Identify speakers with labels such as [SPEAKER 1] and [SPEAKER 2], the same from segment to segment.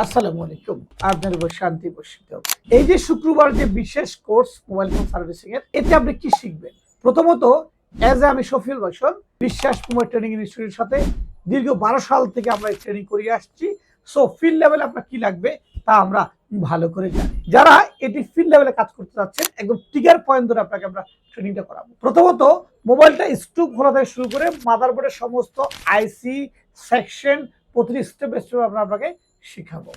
[SPEAKER 1] আসসালামু আলাইকুম। আপনার উপর শান্তি বর্ষিত এই যে শুক্রবার যে বিশেষ কোর্স মোবাইল ফোন সার্ভিসিং এর, এতে আপনি কি শিখবেন? প্রথমত অ্যাজ এ আমি শফিউল বাসন, বিশ্বাস মোবাইল ট্রেনিং ইনস্টিটিউটের সাথে দীর্ঘ বারো সাল থেকে আমরা ট্রেনিং করিয়ে আসছি। সো ফিল্ড লেভেলে আপনার কি লাগবে, তা আমরা ভালো করে জানি। যারা এটি ফিল্ড লেভেলে কাজ করতে চাচ্ছেন, একদম টিগার পয়েন্ট ধরে আপনাকে আমরা ট্রেনিংটা করাবো। প্রথমত মোবাইলটা স্টুপ খোলা থেকে শুরু করে মাদারবোর্ডের সমস্ত আইসি সেকশন প্রতিটি স্টেপ স্টেপ আমরা আপনাকে শিখাবো।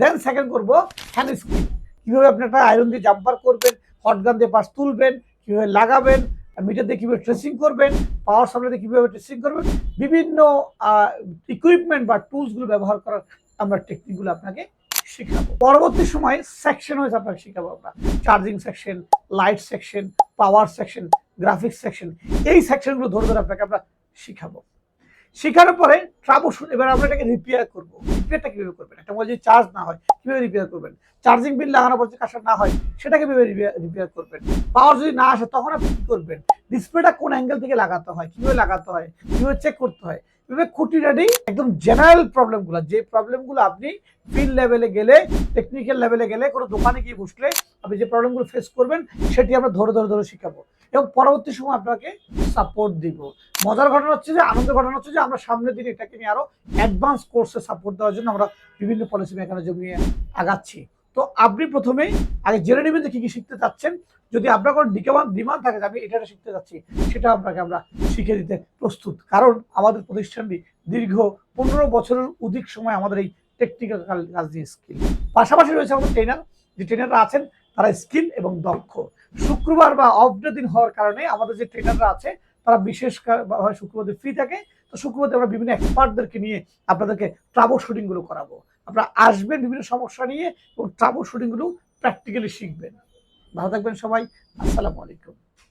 [SPEAKER 1] দেন সেকেন্ড করব হ্যান্ড স্ক্রিন কীভাবে আপনি একটা আয়রন দিয়ে জাম্পার করবেন হটগান দিয়ে পাশ তুলবেন, কীভাবে লাগাবেন মিটার দিয়ে কীভাবে ট্রেসিং করবেন পাওয়ার সাপ্লাই দিয়ে কীভাবে ট্রেসিং করবেন, বিভিন্ন ইকুইপমেন্ট বা টুলসগুলো ব্যবহার করার আমরা টেকনিকগুলো আপনাকে শেখাবো। পরবর্তী সময়ে সেকশন হয়েছে আপনাকে শেখাবো আমরা। Charging section light section power section graphics section এই সেকশনগুলো ধরে ধরে আপনাকে আমরা শিখাবো। শেখানোর পরে ট্রাবল এবার আমরা এটাকে রিপেয়ার করব। রিপেয়ারটা কীভাবে করবেন? একটা মোবাইল যদি চার্জ না হয়, কীভাবে রিপেয়ার করবেন? চার্জিং বিল লাগানোর পর যদি কাজটা না হয়, সেটাকে কীভাবে রিপেয়ার করবেন? পাওয়ার যদি না আসে, তখন আপনি কি করবেন? ডিসপ্লেটা কোন অ্যাঙ্গেল থেকে লাগাতে হয়? কীভাবে লাগাতে হয়? কীভাবে চেক করতে হয়? এভাবে খুঁটিনাটি একদম জেনারেল প্রবলেমগুলো যে প্রবলেমগুলো আপনি ফিল্ড লেভেলে গেলে টেকনিক্যাল লেভেলে গেলে, কোনো দোকানে গিয়ে বসলে, আপনি যে প্রবলেমগুলো ফেস করবেন, সেটি আমরা ধরে ধরে ধরে শিখাবো। এবং পরবর্তী সময় আপনাকে সাপোর্ট দিব। মজার ঘটনা হচ্ছে যে, আনন্দের ঘটনা হচ্ছে যে, আমরা সামনের দিনে এটাকে নিয়ে আরও অ্যাডভান্স কোর্সে সাপোর্ট দেওয়ার জন্য আমরা বিভিন্ন পলিসি মেকানিজম নিয়ে আগাচ্ছি। তো আপনি প্রথমেই আগে জেনে নেবেন যে কি কি শিখতে চাচ্ছেন। যদি আপনার কোনো ডিমান্ড ডিমান্ড থাকে আমি এটা শিখতে যাচ্ছি, সেটা আপনাকে আমরা শিখে দিতে প্রস্তুত। কারণ আমাদের প্রতিষ্ঠানটি দীর্ঘ পনেরো বছরের অধিক সময় আমাদের এই টেকনিক্যাল কাজ দিয়ে স্কিল পাশাপাশি রয়েছে আমাদের ট্রেনার যে ট্রেনাররা আছেন, তারা স্কিল এবং দক্ষ। শুক্রবার বা অফ ডে দিন হওয়ার কারণে আমাদের যে ট্রেনাররা আছে, তারা বিশেষ শুক্রবার ফ্রি থাকে। তো শুক্রবার আমরা বিভিন্ন এক্সপার্টদেরকে নিয়ে আপনাদেরকে ট্রাভেল শুটিংগুলো করাবো। আপনারা আসবেন বিভিন্ন সমস্যা নিয়ে এবং ট্রাভেল শুটিংগুলো প্র্যাকটিক্যালি শিখবেন। ভালো থাকবেন সবাই। আসসালামু আলাইকুম।